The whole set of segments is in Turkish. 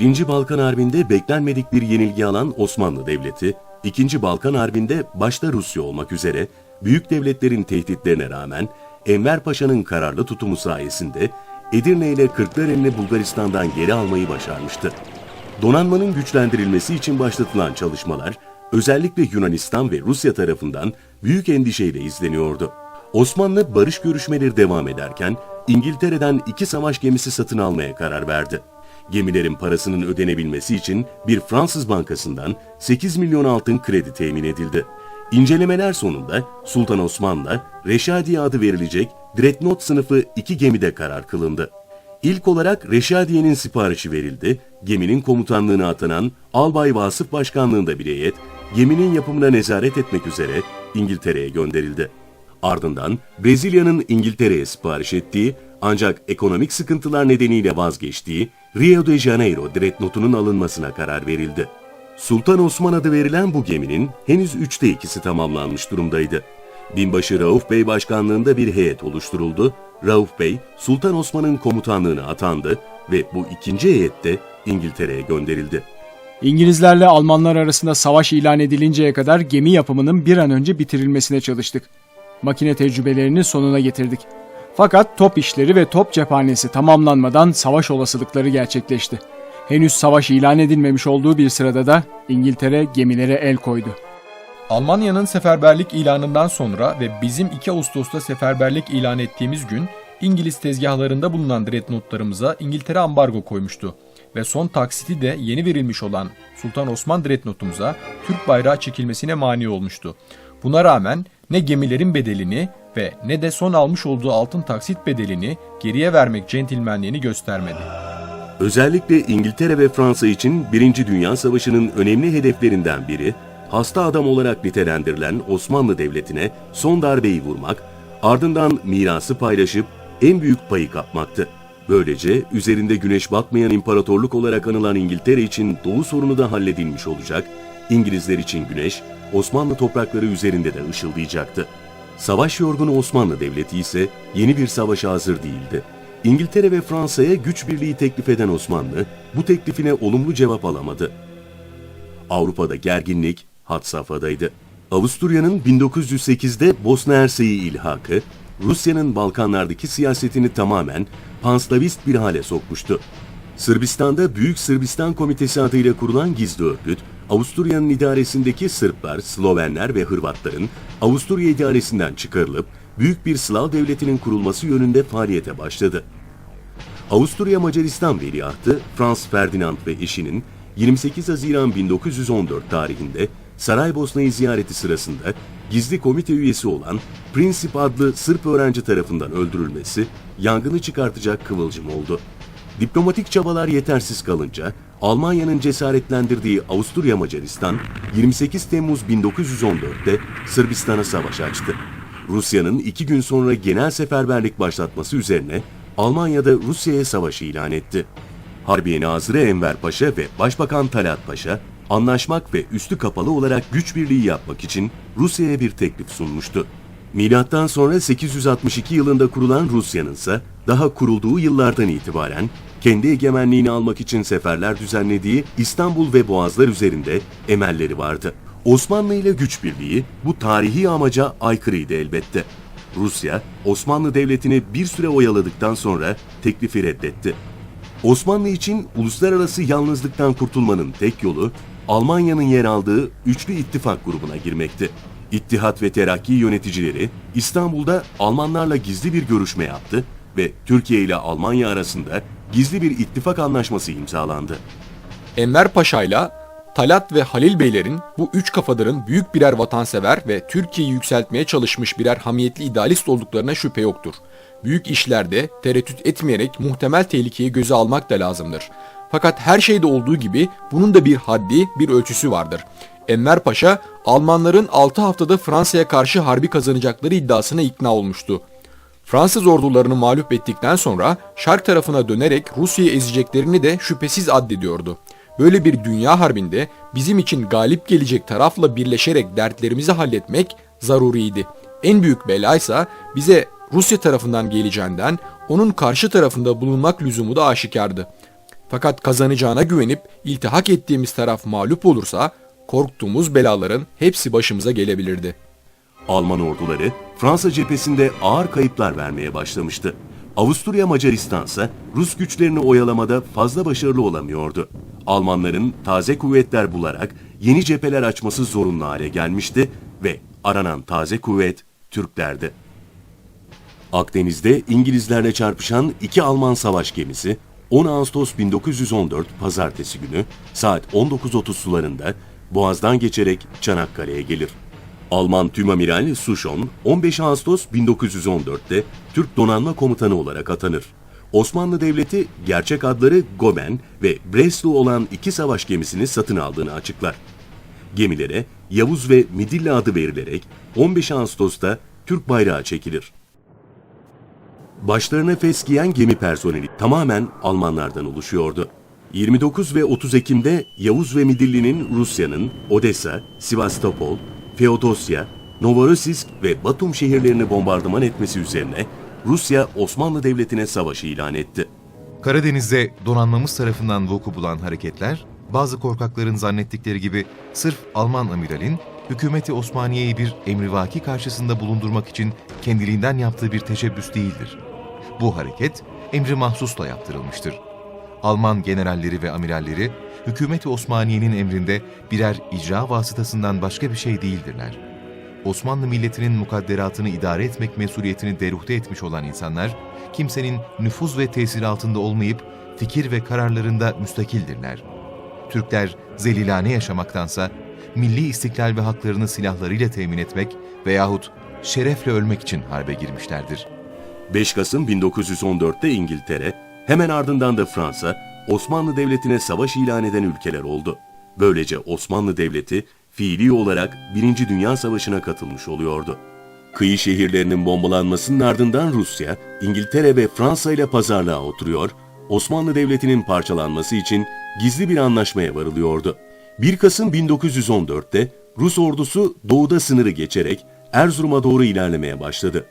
1. Balkan Harbi'nde beklenmedik bir yenilgi alan Osmanlı Devleti, 2. Balkan Harbi'nde başta Rusya olmak üzere büyük devletlerin tehditlerine rağmen Enver Paşa'nın kararlı tutumu sayesinde Edirne ile Kırklareli'ni Bulgaristan'dan geri almayı başarmıştı. Donanmanın güçlendirilmesi için başlatılan çalışmalar özellikle Yunanistan ve Rusya tarafından büyük endişeyle izleniyordu. Osmanlı barış görüşmeleri devam ederken İngiltere'den iki savaş gemisi satın almaya karar verdi. Gemilerin parasının ödenebilmesi için bir Fransız bankasından 8 milyon altın kredi temin edildi. İncelemeler sonunda Sultan Osman'la Reşadiye adı verilecek Dreadnought sınıfı iki gemide karar kılındı. İlk olarak Reşadiye'nin siparişi verildi. Geminin komutanlığına atanan Albay Vasıf Başkanlığında bir heyet, geminin yapımına nezaret etmek üzere İngiltere'ye gönderildi. Ardından Brezilya'nın İngiltere'ye sipariş ettiği ancak ekonomik sıkıntılar nedeniyle vazgeçtiği Rio de Janeiro dreadnought'unun alınmasına karar verildi. Sultan Osman adı verilen bu geminin henüz üçte ikisi tamamlanmış durumdaydı. Binbaşı Rauf Bey başkanlığında bir heyet oluşturuldu. Rauf Bey, Sultan Osman'ın komutanlığına atandı ve bu ikinci heyet de İngiltere'ye gönderildi. İngilizlerle Almanlar arasında savaş ilan edilinceye kadar gemi yapımının bir an önce bitirilmesine çalıştık. Makine tecrübelerini sonuna getirdik. Fakat top işleri ve top cephanesi tamamlanmadan savaş olasılıkları gerçekleşti. Henüz savaş ilan edilmemiş olduğu bir sırada da İngiltere gemilere el koydu. Almanya'nın seferberlik ilanından sonra ve bizim 2 Ağustos'ta seferberlik ilan ettiğimiz gün İngiliz tezgahlarında bulunan dreadnoughtlarımıza İngiltere ambargo koymuştu ve son taksiti de yeni verilmiş olan Sultan Osman dreadnoughtumuza Türk bayrağı çekilmesine mani olmuştu. Buna rağmen ne gemilerin bedelini ve ne de son almış olduğu altın taksit bedelini geriye vermek centilmenliğini göstermedi. Özellikle İngiltere ve Fransa için Birinci Dünya Savaşı'nın önemli hedeflerinden biri, hasta adam olarak nitelendirilen Osmanlı Devleti'ne son darbeyi vurmak, ardından mirası paylaşıp en büyük payı kapmaktı. Böylece üzerinde güneş batmayan imparatorluk olarak anılan İngiltere için doğu sorunu da halledilmiş olacak, İngilizler için güneş, Osmanlı toprakları üzerinde de ışıldayacaktı. Savaş yorgunu Osmanlı Devleti ise yeni bir savaşa hazır değildi. İngiltere ve Fransa'ya güç birliği teklif eden Osmanlı, bu teklifine olumlu cevap alamadı. Avrupa'da gerginlik had safhadaydı. Avusturya'nın 1908'de Bosna Hersek'i ilhakı, Rusya'nın Balkanlardaki siyasetini tamamen panslavist bir hale sokmuştu. Sırbistan'da Büyük Sırbistan Komitesi adıyla kurulan gizli örgüt, Avusturya'nın idaresindeki Sırplar, Slovenler ve Hırvatların Avusturya idaresinden çıkarılıp büyük bir Slav devletinin kurulması yönünde faaliyete başladı. Avusturya Macaristan Veliahtı Franz Ferdinand ve eşinin 28 Haziran 1914 tarihinde Saraybosna'yı ziyareti sırasında gizli komite üyesi olan Prinsip adlı Sırp öğrenci tarafından öldürülmesi yangını çıkartacak kıvılcım oldu. Diplomatik çabalar yetersiz kalınca Almanya'nın cesaretlendirdiği Avusturya Macaristan 28 Temmuz 1914'te Sırbistan'a savaş açtı. Rusya'nın iki gün sonra genel seferberlik başlatması üzerine Almanya'da Rusya'ya savaş ilan etti. Harbiye Nazırı Enver Paşa ve Başbakan Talat Paşa anlaşmak ve üstü kapalı olarak güç birliği yapmak için Rusya'ya bir teklif sunmuştu. Milattan sonra 862 yılında kurulan Rusya'nın ise daha kurulduğu yıllardan itibaren kendi egemenliğini almak için seferler düzenlediği İstanbul ve Boğazlar üzerinde emelleri vardı. Osmanlı ile güç birliği bu tarihi amaca aykırıydı elbette. Rusya, Osmanlı Devleti'ni bir süre oyaladıktan sonra teklifi reddetti. Osmanlı için uluslararası yalnızlıktan kurtulmanın tek yolu Almanya'nın yer aldığı üçlü ittifak grubuna girmekti. İttihat ve Terakki yöneticileri İstanbul'da Almanlarla gizli bir görüşme yaptı ve Türkiye ile Almanya arasında gizli bir ittifak anlaşması imzalandı. Enver Paşa'yla Talat ve Halil Beylerin bu üç kafadarın büyük birer vatansever ve Türkiye'yi yükseltmeye çalışmış birer hamiyetli idealist olduklarına şüphe yoktur. Büyük işlerde tereddüt etmeyerek muhtemel tehlikeyi göze almak da lazımdır. Fakat her şeyde olduğu gibi bunun da bir haddi, bir ölçüsü vardır. Enver Paşa, Almanların 6 haftada Fransa'ya karşı harbi kazanacakları iddiasına ikna olmuştu. Fransız ordularını mağlup ettikten sonra şark tarafına dönerek Rusya'yı ezeceklerini de şüphesiz addediyordu. Böyle bir dünya harbinde bizim için galip gelecek tarafla birleşerek dertlerimizi halletmek zaruriydi. En büyük belaysa bize Rusya tarafından geleceğinden onun karşı tarafında bulunmak lüzumu da aşikardı. Fakat kazanacağına güvenip iltihak ettiğimiz taraf mağlup olursa korktuğumuz belaların hepsi başımıza gelebilirdi. Alman orduları Fransa cephesinde ağır kayıplar vermeye başlamıştı. Avusturya Macaristan ise Rus güçlerini oyalamada fazla başarılı olamıyordu. Almanların taze kuvvetler bularak yeni cepheler açması zorunlu hale gelmişti ve aranan taze kuvvet Türklerdi. Akdeniz'de İngilizlerle çarpışan iki Alman savaş gemisi 10 Ağustos 1914 Pazartesi günü saat 19.30 sularında Boğaz'dan geçerek Çanakkale'ye gelir. Alman Tümamiral Sushon 15 Ağustos 1914'te Türk Donanma Komutanı olarak atanır. Osmanlı Devleti gerçek adları Goben ve Breslau olan iki savaş gemisini satın aldığını açıklar. Gemilere Yavuz ve Midilli adı verilerek 15 Ağustos'ta Türk bayrağı çekilir. Başlarına fes giyen gemi personeli tamamen Almanlardan oluşuyordu. 29 ve 30 Ekim'de Yavuz ve Midilli'nin Rusya'nın Odessa, Sivastopol, Feodosya, Novorossiysk ve Batum şehirlerini bombardıman etmesi üzerine Rusya Osmanlı Devleti'ne savaşı ilan etti. Karadeniz'de donanmamız tarafından vuku bulan hareketler, bazı korkakların zannettikleri gibi sırf Alman amiralin hükümeti Osmaniye'yi bir emrivaki karşısında bulundurmak için kendiliğinden yaptığı bir teşebbüs değildir. Bu hareket emri mahsusla yaptırılmıştır. Alman generalleri ve amiralleri hükümeti Osmaniye'nin emrinde birer icra vasıtasından başka bir şey değildirler. Osmanlı milletinin mukadderatını idare etmek mesuliyetini deruhte etmiş olan insanlar, kimsenin nüfuz ve tesir altında olmayıp fikir ve kararlarında müstakildirler. Türkler zelilane yaşamaktansa, milli istiklal ve haklarını silahlarıyla temin etmek veyahut şerefle ölmek için harbe girmişlerdir. 5 Kasım 1914'te İngiltere, hemen ardından da Fransa, Osmanlı Devleti'ne savaş ilan eden ülkeler oldu. Böylece Osmanlı Devleti fiili olarak Birinci Dünya Savaşı'na katılmış oluyordu. Kıyı şehirlerinin bombalanmasının ardından Rusya, İngiltere ve Fransa ile pazarlığa oturuyor, Osmanlı Devleti'nin parçalanması için gizli bir anlaşmaya varılıyordu. 1 Kasım 1914'te Rus ordusu doğuda sınırı geçerek Erzurum'a doğru ilerlemeye başladı.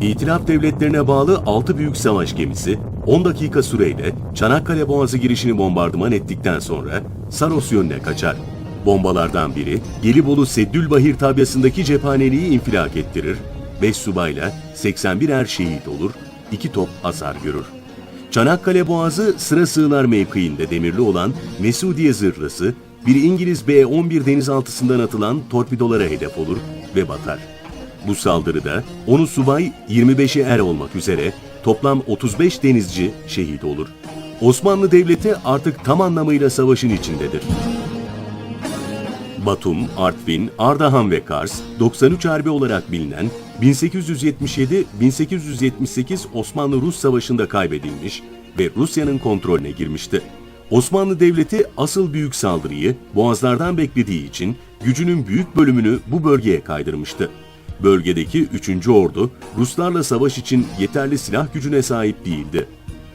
İtilaf devletlerine bağlı 6 büyük savaş gemisi 10 dakika süreyle Çanakkale Boğazı girişini bombardıman ettikten sonra Saros yönüne kaçar. Bombalardan biri Gelibolu Seddülbahir tabyasındaki cephaneliği infilak ettirir, 5 subayla 81 er şehit olur, 2 top hasar görür. Çanakkale Boğazı sıra sığınar mevkiinde demirli olan Mesudiye zırhlısı bir İngiliz B-11 denizaltısından atılan torpidolara hedef olur ve batar. Bu saldırıda 10'u subay, 25'i er olmak üzere toplam 35 denizci şehit olur. Osmanlı Devleti artık tam anlamıyla savaşın içindedir. Batum, Artvin, Ardahan ve Kars 93 Harbi olarak bilinen 1877-1878 Osmanlı-Rus Savaşı'nda kaybedilmiş ve Rusya'nın kontrolüne girmişti. Osmanlı Devleti asıl büyük saldırıyı boğazlardan beklediği için gücünün büyük bölümünü bu bölgeye kaydırmıştı. Bölgedeki 3. Ordu Ruslarla savaş için yeterli silah gücüne sahip değildi.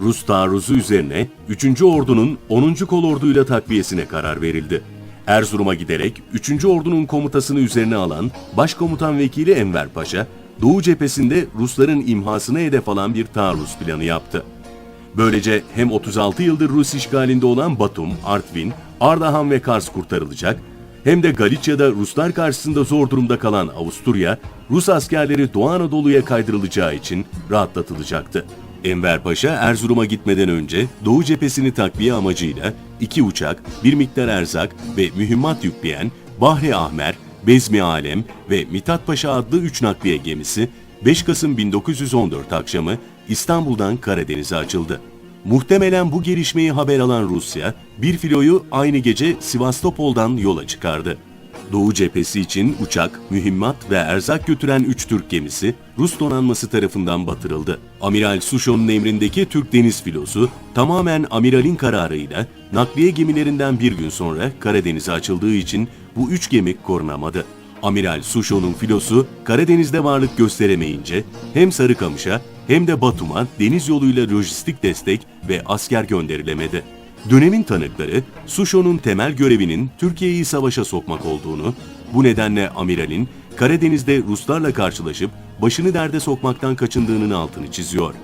Rus taarruzu üzerine 3. Ordu'nun 10. Kolordu'yla takviyesine karar verildi. Erzurum'a giderek 3. Ordu'nun komutasını üzerine alan Başkomutan Vekili Enver Paşa, Doğu cephesinde Rusların imhasına hedef alan bir taarruz planı yaptı. Böylece hem 36 yıldır Rus işgalinde olan Batum, Artvin, Ardahan ve Kars kurtarılacak, hem de Galicia'da Ruslar karşısında zor durumda kalan Avusturya, Rus askerleri Doğu Anadolu'ya kaydırılacağı için rahatlatılacaktı. Enver Paşa Erzurum'a gitmeden önce Doğu cephesini takviye amacıyla iki uçak, bir miktar erzak ve mühimmat yükleyen Bahri Ahmer, Bezmi Alem ve Mithat Paşa adlı üç nakliye gemisi 5 Kasım 1914 akşamı İstanbul'dan Karadeniz'e açıldı. Muhtemelen bu gelişmeyi haber alan Rusya, bir filoyu aynı gece Sivastopol'dan yola çıkardı. Doğu cephesi için uçak, mühimmat ve erzak götüren 3 Türk gemisi Rus donanması tarafından batırıldı. Amiral Sushon'un emrindeki Türk Deniz Filosu tamamen amiralin kararıyla nakliye gemilerinden bir gün sonra Karadeniz'e açıldığı için bu üç gemi korunamadı. Amiral Sushon'un filosu Karadeniz'de varlık gösteremeyince hem Sarıkamış'a hem de Batum'a deniz yoluyla lojistik destek ve asker gönderilemedi. Dönemin tanıkları, Sushon'un temel görevinin Türkiye'yi savaşa sokmak olduğunu, bu nedenle amiralin Karadeniz'de Ruslarla karşılaşıp başını derde sokmaktan kaçındığının altını çiziyor.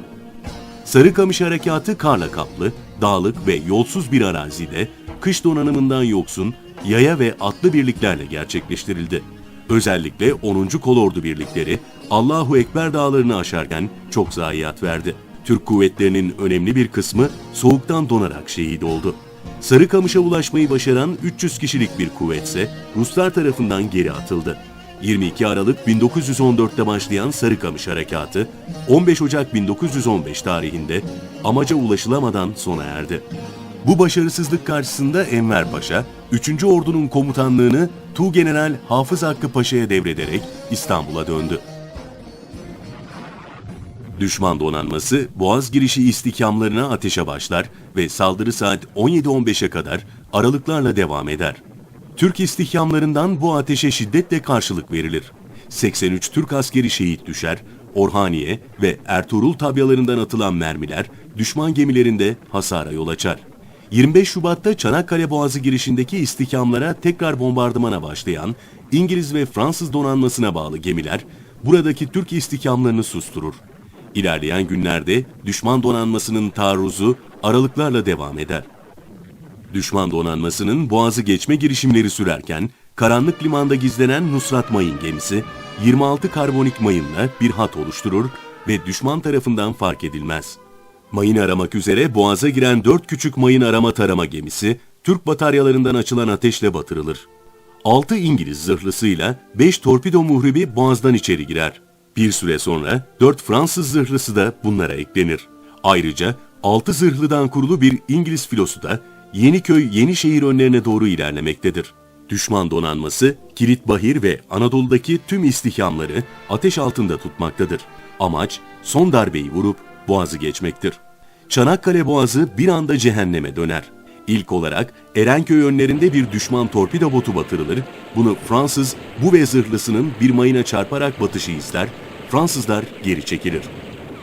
Sarıkamış Harekatı karla kaplı, dağlık ve yolsuz bir arazide kış donanımından yoksun yaya ve atlı birliklerle gerçekleştirildi. Özellikle 10. Kolordu birlikleri Allahu Ekber dağlarını aşarken çok zayiat verdi. Türk kuvvetlerinin önemli bir kısmı soğuktan donarak şehit oldu. Sarıkamış'a ulaşmayı başaran 300 kişilik bir kuvvetse Ruslar tarafından geri atıldı. 22 Aralık 1914'te başlayan Sarıkamış Harekatı 15 Ocak 1915 tarihinde amaca ulaşılamadan sona erdi. Bu başarısızlık karşısında Enver Paşa, 3. Ordu'nun komutanlığını Tuğgeneral Hafız Hakkı Paşa'ya devrederek İstanbul'a döndü. Düşman donanması Boğaz girişi istikamlarına ateşe başlar ve saldırı saat 17.15'e kadar aralıklarla devam eder. Türk istihkamlarından bu ateşe şiddetle karşılık verilir. 83 Türk askeri şehit düşer, Orhaniye ve Ertuğrul tabyalarından atılan mermiler düşman gemilerinde hasara yol açar. 25 Şubat'ta Çanakkale Boğazı girişindeki istihkamlara tekrar bombardımana başlayan İngiliz ve Fransız donanmasına bağlı gemiler buradaki Türk istihkamlarını susturur. İlerleyen günlerde düşman donanmasının taarruzu aralıklarla devam eder. Düşman donanmasının boğazı geçme girişimleri sürerken karanlık limanda gizlenen Nusrat Mayın gemisi 26 karbonik mayınla bir hat oluşturur ve düşman tarafından fark edilmez. Mayın aramak üzere boğaza giren 4 küçük mayın arama tarama gemisi Türk bataryalarından açılan ateşle batırılır. 6 İngiliz zırhlısıyla 5 torpido muhribi boğazdan içeri girer. Bir süre sonra 4 Fransız zırhlısı da bunlara eklenir. Ayrıca 6 zırhlıdan kurulu bir İngiliz filosu da Yeniköy Yenişehir önlerine doğru ilerlemektedir. Düşman donanması Kilitbahir ve Anadolu'daki tüm istihamları ateş altında tutmaktadır. Amaç son darbeyi vurup boğazı geçmektir. Çanakkale Boğazı bir anda cehenneme döner. İlk olarak Erenköy önlerinde bir düşman torpido botu batırılır. Bunu Fransız bu ve zırhlısının bir mayına çarparak batışı izler. Fransızlar geri çekilir.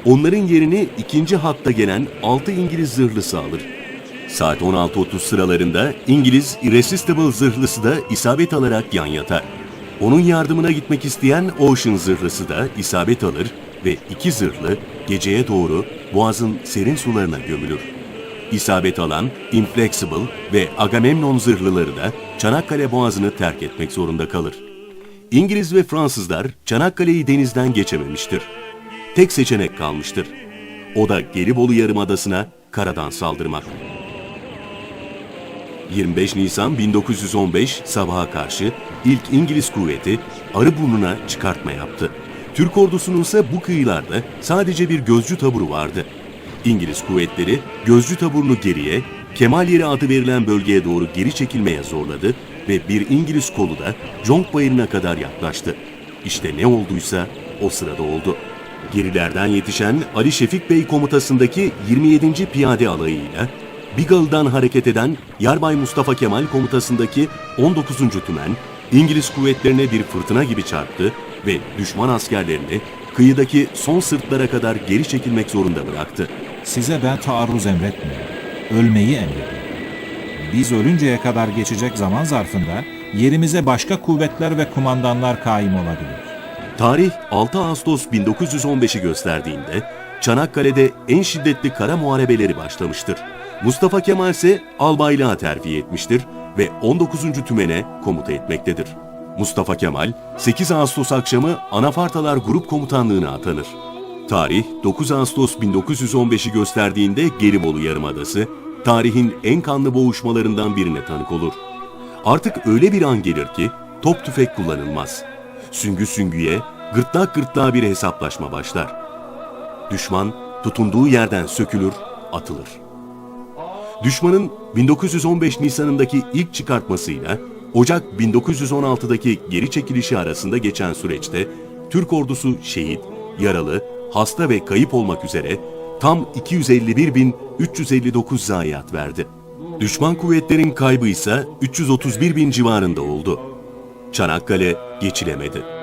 Onların yerini ikinci hatta gelen 6 İngiliz zırhlısı alır. Saat 16.30 sıralarında İngiliz Irresistible zırhlısı da isabet alarak yan yatar. Onun yardımına gitmek isteyen Ocean zırhlısı da isabet alır ve iki zırhlı geceye doğru boğazın serin sularına gömülür. İsabet alan Inflexible ve Agamemnon zırhlıları da Çanakkale Boğazı'nı terk etmek zorunda kalır. İngiliz ve Fransızlar Çanakkale'yi denizden geçememiştir. Tek seçenek kalmıştır. O da Gelibolu Yarımadası'na karadan saldırmak. 25 Nisan 1915 sabaha karşı ilk İngiliz kuvveti Arıburnu'na çıkartma yaptı. Türk ordusunun ise bu kıyılarda sadece bir gözcü taburu vardı. İngiliz kuvvetleri gözcü taburunu geriye, Kemal Yeri adı verilen bölgeye doğru geri çekilmeye zorladı ve bir İngiliz kolu da Conk Bayırı'na kadar yaklaştı. İşte ne olduysa o sırada oldu. Gerilerden yetişen Ali Şefik Bey komutasındaki 27. Piyade Alayı'yla Bigalı'dan hareket eden Yarbay Mustafa Kemal komutasındaki 19. Tümen, İngiliz kuvvetlerine bir fırtına gibi çarptı ve düşman askerlerini kıyıdaki son sırtlara kadar geri çekilmek zorunda bıraktı. Size ben taarruz emretmiyorum. Ölmeyi emrediyorum. Biz ölünceye kadar geçecek zaman zarfında yerimize başka kuvvetler ve kumandanlar kaim olabilir. Tarih 6 Ağustos 1915'i gösterdiğinde Çanakkale'de en şiddetli kara muharebeleri başlamıştır. Mustafa Kemal ise albaylığa terfi etmiştir ve 19. tümene komuta etmektedir. Mustafa Kemal 8 Ağustos akşamı Anafartalar Grup Komutanlığı'na atanır. Tarih 9 Ağustos 1915'i gösterdiğinde Gelibolu Yarımadası, tarihin en kanlı boğuşmalarından birine tanık olur. Artık öyle bir an gelir ki top tüfek kullanılmaz. Süngü süngüye, gırtlak gırtlağa bir hesaplaşma başlar. Düşman tutunduğu yerden sökülür, atılır. Düşmanın 1915 Nisan'ındaki ilk çıkartmasıyla Ocak 1916'daki geri çekilişi arasında geçen süreçte Türk ordusu şehit, yaralı, hasta ve kayıp olmak üzere tam 251.359 zayiat verdi. Düşman kuvvetlerin kaybı ise 331 bin civarında oldu. Çanakkale geçilemedi.